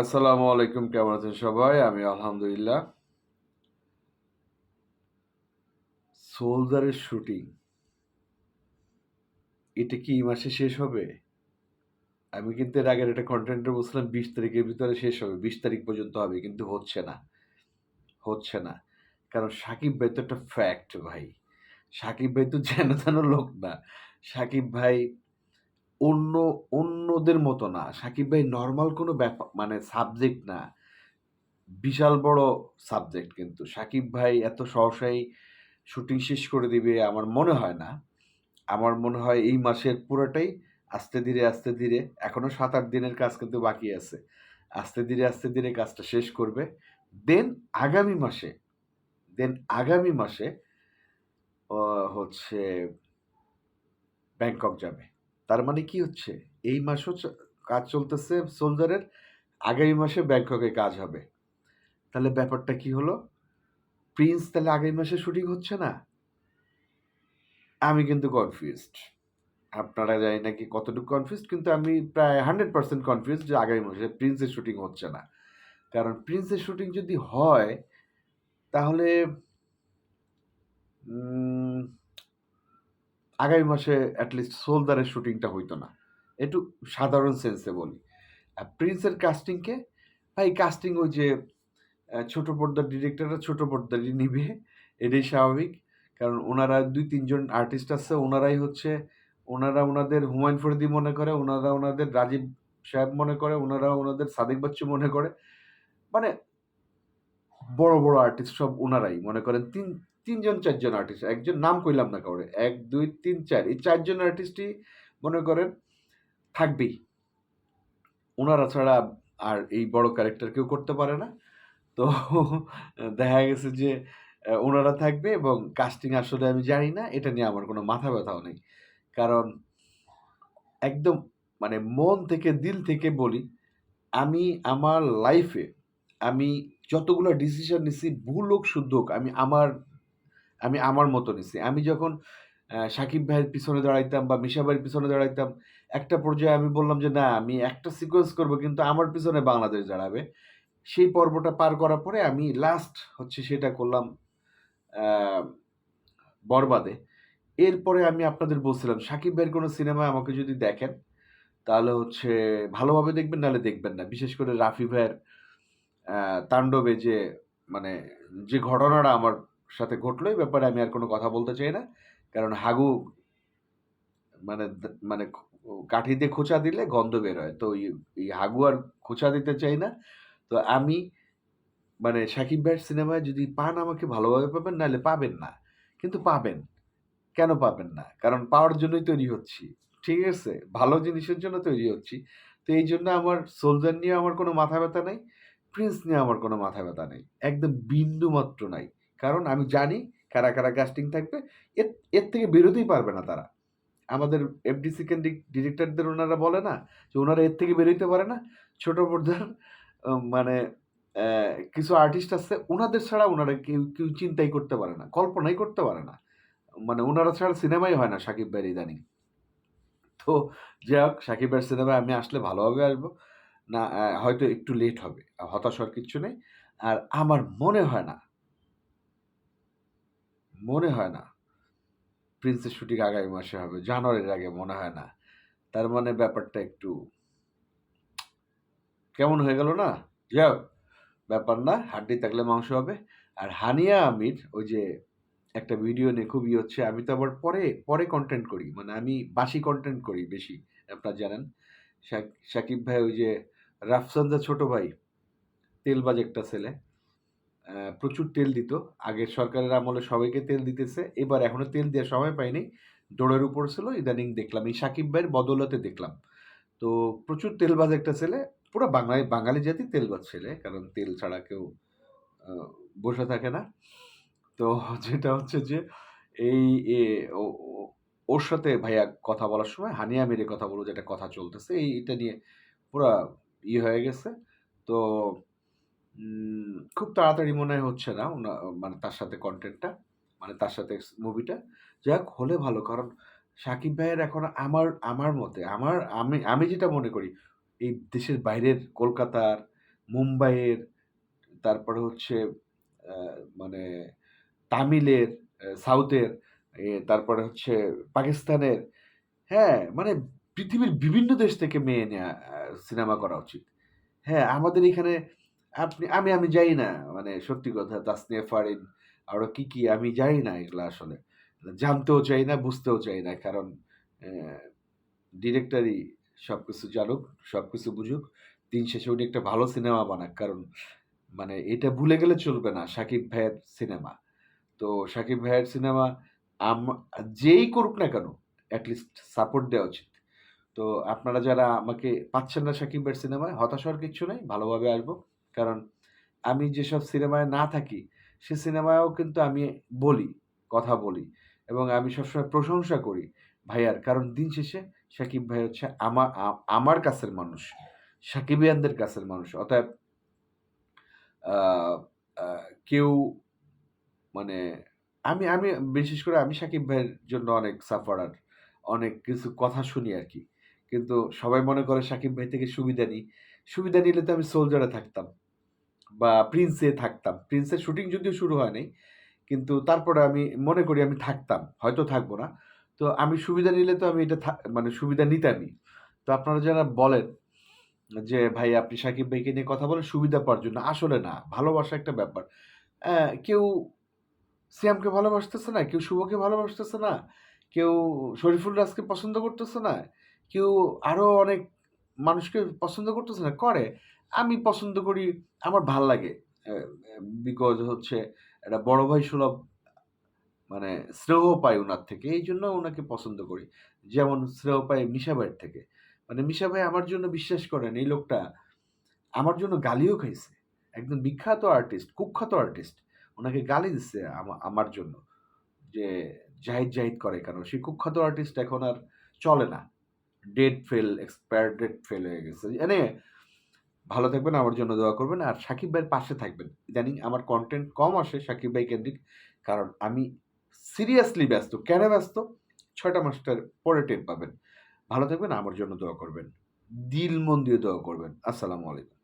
আসসালামু আলাইকুম, কেমন আছেন সবাই? আমি আলহামদুলিল্লাহ। সোলজারের শুটিং, এটা কি এই মাসে শেষ হবে? আমি কিন্তু এর আগের একটা কন্টেন্টে বলছিলাম, বিশ তারিখের ভিতরে শেষ হবে। বিশ তারিখ পর্যন্ত হবে, কিন্তু হচ্ছে না। হচ্ছে না। কারণ সাকিব ভাই তো একটা ফ্যাক্ট ভাই। সাকিব ভাই তো যেন লোক না। সাকিব ভাই অন্য, অন্যদের মতো না। সাকিব ভাই নর্মাল কোনো ব্যাপার মানে সাবজেক্ট না। বিশাল বড় সাবজেক্ট কিন্তু। সাকিব ভাই এত সহসাই শুটিং শেষ করে দিবে আমার মনে হয় না। আমার মনে হয় এই মাসের পুরোটাই আস্তে ধীরে আস্তে ধীরে, এখনও সাত আট দিনের কাজ কিন্তু বাকি আছে। আস্তে ধীরে আস্তে ধীরে কাজটা শেষ করবে। দেন আগামী মাসে দেন আগামী মাসে হচ্ছে ব্যাংকক যাবে। তার মানে কি হচ্ছে? এই মাসও কাজ চলতেছে সোলজারের আগামী মাসে ব্যাংককে কাজ হবে। তাহলে ব্যাপারটা কি হলো? প্রিন্স তাহলে আগামী মাসে শুটিং হচ্ছে না? আমি কিন্তু কনফিউজড আপনারা জানি নাকি কতটুকু কনফিউজড কিন্তু আমি প্রায় হান্ড্রেড পার্সেন্ট কনফিউজ যে আগামী মাসে প্রিন্সের শুটিং হচ্ছে না। কারণ প্রিন্সের শুটিং যদি হয়, তাহলে আগামী মাসে অ্যাটলিস্ট সোলদারের শুটিংটা হইতো না। একটু সাধারণ সেন্সে বলি। আর প্রিন্সের কাস্টিংকে ভাই কাস্টিং ওই যে ছোট পর্দার ডিরেক্টররা ছোট পর্দারই নিবে। এটাই স্বাভাবিক। কারণ ওনারা দুই, তিনজন আর্টিস্ট আছে। ওনারাই হচ্ছে, ওনারা ওনাদের হুমায়ুন ফরিদি মনে করে, ওনারা ওনাদের রাজীব সাহেব মনে করে, ওনারা ওনাদের সাদিক বাচ্চু মনে করে। মানে বড় বড় আর্টিস্ট সব ওনারাই। মনে করেন তিন তিনজন, চারজন আর্টিস্ট একজন নাম কইলাম না কাউরে, এক, দুই, তিন, চার, এই চারজন আর্টিস্টই মনে করেন থাকবেই। ওনারা ছাড়া আর এই বড় ক্যারেক্টার কেউ করতে পারে না। তো দেখা গেছে যে ওনারা থাকবে এবং কাস্টিং আসলে আমি জানি না, এটা নিয়ে আমার কোনো মাথা ব্যথাও নেই। কারণ একদম মানে মন থেকে দিল থেকে বলি, আমি আমার লাইফে আমি যতগুলো ডিসিশন নিছি, ভুল হোক, শুদ্ধ হোক, আমি আমার আমি আমার মতো নিছি। আমি যখন সাকিব ভাইয়ের পিছনে দাঁড়াইতাম বা মিশা ভাইয়ের পিছনে দাঁড়াইতাম, একটা পর্যায়ে আমি বললাম যে, না, আমি একটা সিকোয়েন্স করব, কিন্তু আমার পিছনে বাংলাদেশ দাঁড়াবে। সেই পর্বটা পার করার পরে আমি লাস্ট হচ্ছে সেটা করলাম বরবাদে। এরপরে আমি আপনাদের বলছিলাম, সাকিব ভাইয়ের কোনো সিনেমা আমাকে যদি দেখেন, তাহলে হচ্ছে ভালোভাবে দেখবেন, নাহলে দেখবেন না। বিশেষ করে রাফি ভাইয়ের তাণ্ডবে যে মানে যে ঘটনাটা আমার সাথে ঘটলো, এই ব্যাপারে আমি আর কোনো কথা বলতে চাই না। কারণ হাগু মানে মানে কাঠি দিয়ে খোঁচা দিলে গন্ধ বের হয়। তো এই হাগু আর খোঁচা দিতে চাই না। তো আমি মানে সাকিব ভাইয়ের সিনেমায় যদি পান আমাকে ভালোভাবে পাবেন, নাহলে পাবেন না। কিন্তু পাবেন। কেন পাবেন না? কারণ পাওয়ার জন্যই তৈরি হচ্ছি। ঠিক আছে? ভালো জিনিসের জন্য তৈরি হচ্ছি। তো এই জন্য আমার সোলজার নিয়ে আমার কোনো মাথা ব্যথা নেই প্রিন্স নিয়ে আমার কোনো মাথা ব্যথা নেই। একদম বিন্দু মাত্র নাই। কারণ আমি জানি কারা কারা কাস্টিং থাকবে। এর এর থেকে বেরোতেই পারবে না তারা। আমাদের এফডিসি কেন্দ্রিক ডিরেক্টরদের ওনারা বলে না যে ওনারা এর থেকে বেরোইতে পারে না। ছোট পর্দার মানে কিছু আর্টিস্ট আছে, ওনাদের ছাড়া ওনারা কেউ কেউ চিন্তাই করতে পারে না, কল্পনাই করতে পারে না। মানে ওনারা ছাড়া সিনেমাই হয় না সাকিব ভাইয়ের ইদানিং। তো যাই হোক, সাকিব ভাইয়ের সিনেমায় আমি আসলে ভালোভাবে আসব। না হয়তো একটু লেট হবে, হতাশ হওয়ার কিচ্ছু নেই। আর আমার মনে হয় না মনে হয় না। প্রিন্সের শুটিং আগামী মাসে হবে, জানুয়ারির আগে মনে হয় না। তার মানে ব্যাপারটা একটু কেমন হয়ে গেল না? যাই ব্যাপার না, হাড্ডি থাকলে মাংস হবে। আর হানিয়া আমির, ওই যে একটা ভিডিও নিয়ে খুবই হচ্ছে, আমি তো আবার পরে পরে কন্টেন্ট করি মানে আমি বাসি কন্টেন্ট করি বেশি, আপনারা জানেন। শাকিব ভাই ওই যে রাফসানজা ছোট ভাই, তেলবাজ একটা ছেলে। প্রচুর তেল দিত। আগের সরকারের আমলে সবাইকে তেল দিতেছে। এবার এখনও তেল দেওয়ার সময় পাইনি। দৌড়ের উপর ছিল, ইদানিং দেখলাম। এই সাকিব ভাইয়ের বদলতে দেখলাম। তো প্রচুর তেলবাজ একটা ছেলে। পুরো বাঙালি বাঙালি জাতি তেলবাজ ছেলে, কারণ তেল ছাড়া কেউ বসে থাকে না। তো যেটা হচ্ছে যে, এই ওর সাথে ভাইয়া কথা বলার সময়, হানিয়া মেরে কথা বলো, যেটা কথা চলতেছে এই এটা নিয়ে পুরা ইয়ে হয়ে গেছে। তো খুব তাড়াতাড়ি মনে হচ্ছে না মানে তার সাথে কন্টেন্টটা মানে তার সাথে মুভিটা যাক হলে ভালো কারণ সাকিব ভাইয়ের এখন আমার আমার মতে আমার আমি আমি যেটা মনে করি এই দেশের বাইরের কলকাতার মুম্বাইয়ের, তারপরে হচ্ছে মানে তামিলের, সাউথের, তারপরে হচ্ছে পাকিস্তানের, হ্যাঁ? মানে পৃথিবীর বিভিন্ন দেশ থেকে মেয়ে নেওয়া সিনেমা করা উচিত। হ্যাঁ, আমাদের এখানে আপনি আমি আমি জানি না মানে সত্যি কথা তাসনিয়া ফারিন আরও কি, কি আমি জানি না এগুলো আসলে। জানতেও চাই না, বুঝতেও চাই না। কারণ ডিরেক্টরই সবকিছু জানুক, সবকিছু বুঝুক। দিন শেষে উনি একটা ভালো সিনেমা বানাক। কারণ মানে এটা ভুলে গেলে চলবে না সাকিব ভাইয়ের সিনেমা। তো সাকিব ভাইয়ের সিনেমা আম যেই করুক না কেন এট লিস্ট সাপোর্ট দেওয়া উচিত। তো আপনারা যারা আমাকে পাচ্ছেন না সাকিব ভাইয়ের সিনেমায় হতাশ হওয়ার কিচ্ছু নাই। ভালোভাবে আসব। কারণ আমি যেসব সিনেমায় না থাকি সে সিনেমায়ও কিন্তু আমি বলি, কথা বলি এবং আমি সবসময় প্রশংসা করি ভাইয়ার। কারণ দিন শেষে শাকিব ভাই হচ্ছে আমার আমার কাছের মানুষ। সাকিবিয়ানদের কাছের মানুষ। অতএব কেউ মানে আমি আমি বিশেষ করে আমি শাকিব ভাইয়ের জন্য অনেক সাফারার। অনেক কিছু কথা শুনি আর কি কিন্তু সবাই মনে করে শাকিব ভাই থেকে সুবিধা নিই। সুবিধা নিলে তো আমি সোলজারে থাকতাম। বা প্রিন্সে থাকতাম। প্রিন্সের শুটিং যদিও শুরু হয় নাই। কিন্তু তারপরে আমি মনে করি আমি থাকতাম। হয়তো থাকব না। তো আমি সুবিধা নিলে তো আমি এটা মানে সুবিধা নিতামই। তো আপনারা যারা বলেন যে, "ভাই আপনি সাকিব ভাইকে নিয়ে কথা বলেন সুবিধা পাওয়ার জন্য।" আসলে না। ভালোবাসা একটা ব্যাপার। কেউ সিয়ামকে ভালোবাসতেছে না, কেউ শুভকে ভালোবাসতেছে না, কেউ শরীফুল রাজকে পছন্দ করতেছে না, কেউ আরও অনেক মানুষকে পছন্দ করতেছে না। করে। আমি পছন্দ করি, আমার ভালো লাগে। বিকজ হচ্ছে একটা বড় ভাই সুলভ মানে স্নেহ পাই ওনার থেকে। এই জন্য ওনাকে পছন্দ করি। যেমন স্নেহ পাই মিশা ভাইয়ের থেকে। মানে মিশা ভাই আমার জন্য বিশ্বাস করেন এই লোকটা আমার জন্য গালিও খাইছে। একজন বিখ্যাত আর্টিস্ট, কুখ্যাত আর্টিস্ট। ওনাকে গালি দিচ্ছে আমা আমার জন্য। যে জাহিদ, জাহিদ করে কেন? সেই কুখ্যাত আর্টিস্ট এখন আর চলে না। Dead fail, expire date fail হয়ে গেছে। এনিওয়ে ভালো থাকবেন, আমার জন্য দোয়া করবেন। আর সাকিব ভাইয়ের পাশে থাকবেন। ইদানিং আমার কন্টেন্ট কম আসে সাকিব ভাই কেন্দ্রিক। কারণ আমি সিরিয়াসলি ব্যস্ত। কেন ব্যস্ত? ৬ টা মাসটার পরে টের পাবেন। ভালো থাকবেন, আমার জন্য দোয়া করবেন। দিল মন দিয়ে দোয়া করবেন। আসসালামু আলাইকুম।